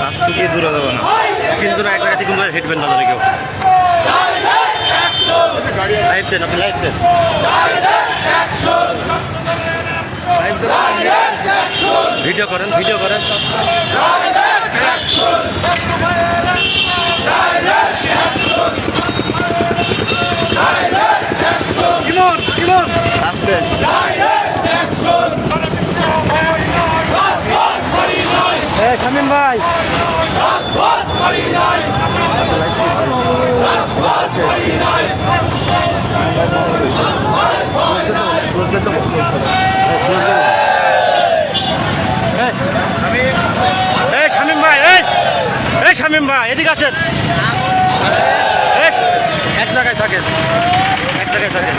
কাছ থেকে দূরে যাব না। তিনজন এক জায়গা থেকে কিন্তু হেঁটবেন না ধরে কেউ লাইভ দেন, আপনি লাইভ দেন। ভিডিও করেন ভিডিও করেন। আসবেন শামিম ভাই। এই শামিম ভাই এই এই শামিম ভাই এদিকে আসেন। এই, এক জায়গায় থাকেন এক জায়গায় থাকেন।